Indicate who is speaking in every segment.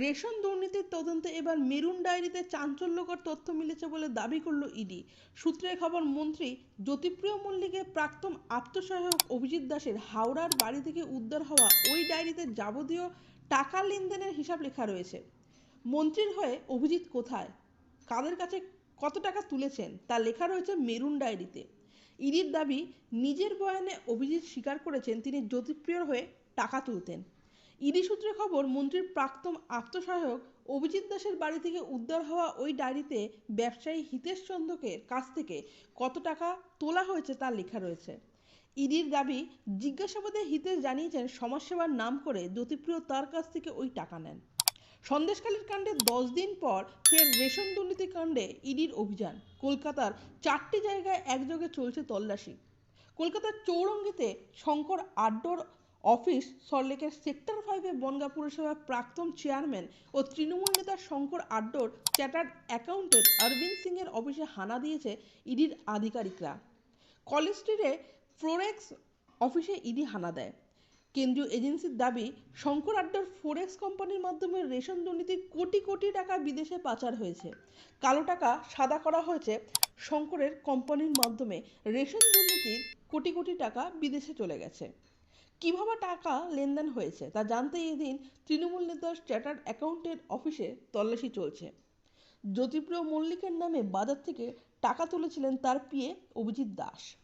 Speaker 1: Ration দুর্নীতির তদন্তে এবার মেরুন ডায়েরিতে চাঞ্চল্যকর তথ্য মিলেছে বলে দাবি করল ইডি। সূত্রের খবর, মন্ত্রী জ্যোতিপ্রিয় মল্লিকের প্রাক্তন আত্মসহায়ক অভিজিৎ দাসের হাওড়ার বাড়ি থেকে উদ্ধার হওয়া ওই ডায়েরিতে যাবতীয় টাকা লেনদেনের হিসাব লেখা রয়েছে। মন্ত্রীর হয়ে অভিজিৎ কোথায়? কাদের কাছে কত টাকা তুলেছেন? তা লেখা রয়েছে মেরুন ডায়েরিতে। ইডির দাবি, নিজের বয়ানে অভিজিৎ স্বীকার করেছেন, তিনি জ্যোতিপ্রিয়র হয়ে টাকা তুলতেন। ইডি সূত্রে খবর, মন্ত্রীর প্রাক্তন আত্মসহায়ক অভিজিৎ দাসের বাড়ি থেকে উদ্ধার হওয়া ওই ডায়েরিতে ব্যবসায়ী হিতেশ চন্দ্রকের কাছ থেকে কত টাকা তোলা হয়েছে তা লেখা রয়েছে। ইডির দাবি, জিজ্ঞাসাবাদে হিতেশ জানিয়েছেন সমাজসেবার নাম করে জ্যোতিপ্রিয় তার কাছ থেকে ওই টাকা নেন। সন্দেশখালীর কাণ্ডে দশ দিন পর ফের রেশন দুর্নীতি কাণ্ডে ইডির অভিযান। কলকাতার চারটি জায়গায় একযোগে চলছে তল্লাশি। কলকাতার চৌরঙ্গিতে শঙ্কর আড্ডোর অফিস সল্টলেকের সেক্টর ফাইভে বনগা পুরসভার প্রাক্তন চেয়ারম্যান ও তৃণমূল নেতা শঙ্কর আড্ডোর চ্যাটার্ড অ্যাকাউন্টেন্ট অরবিন্দ সিংয়ের অফিসে হানা দিয়েছে ইডির আধিকারিকরা। কলেজ স্ট্রিটে ফ্লোরেক্স অফিসে ইডি হানা দেয়। কেন্দ্রীয় এজেন্সির দাবি, শঙ্কর আড্ডার ফোরেক্স কোম্পানির মাধ্যমে রেশন দুর্নীতির কোটি কোটি টাকা বিদেশে পাচার হয়েছে। কালো টাকা সাদা করা হয়েছে শঙ্করের কোম্পানির মাধ্যমে। রেশন দুর্নীতির কোটি কোটি টাকা বিদেশে চলে গেছে। কীভাবে টাকা লেনদেন হয়েছে তা জানতে এদিন তৃণমূল নেতার চার্টার্ড অ্যাকাউন্টেন্ট অফিসে তল্লাশি চলছে। জ্যোতিপ্রিয় মল্লিকের নামে বাজার থেকে টাকা তুলেছিলেন তার পিয়ে অভিজিৎ দাস।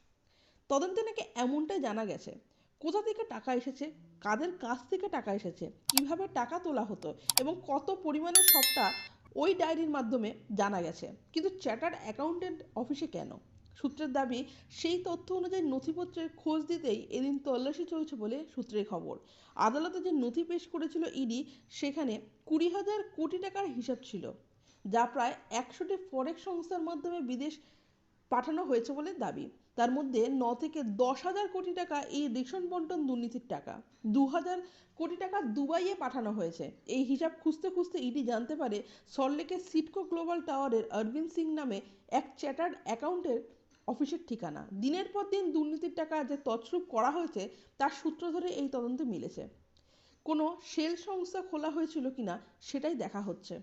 Speaker 1: তদন্তে নাকি এমনটাই জানা গেছে। কোথা থেকে টাকা এসেছে? কাদের কাছ থেকে টাকা এসেছে? কীভাবে টাকা তোলা হতো? এবং কত পরিমাণে সবটা ওই ডায়েরির মাধ্যমে জানা গেছে। কিন্তু চ্যাটার্ড অ্যাকাউন্টেন্ট অফিসে কেন? সূত্রের দাবি, সেই তথ্য অনুযায়ী নথিপত্রের খোঁজ দিতেই এদিন তল্লাশি চলছে বলে সূত্রের খবর। আদালতে যে নথি পেশ করেছিল ইডি, সেখানে কুড়ি হাজার কোটি টাকার হিসাব ছিল, যা প্রায় একশোটি ফরেক্স সংস্থার মাধ্যমে বিদেশ পাঠানো হয়েছে বলে দাবি। তার মধ্যে ন থেকে দশ হাজার কোটি টাকা এই রেশন বন্টন দুর্নীতির টাকা, দু হাজার কোটি টাকা দুবাইয়ে পাঠানো হয়েছে। এই হিসাব খুঁজতে খুঁজতে ইডি জানতে পারে, সল্টলেকের সিটকো গ্লোবাল টাওয়ারের অরবিন্দ সিং নামে এক চ্যাটার্ড অ্যাকাউন্টের অফিসের ঠিকানা। দিনের পর দিন দুর্নীতির টাকা যে তছরূপ করা হয়েছে, তার সূত্র ধরে এই তদন্তে মিলেছে। কোনো সেল সংস্থা খোলা হয়েছিল কিনা, সেটাই দেখা হচ্ছে।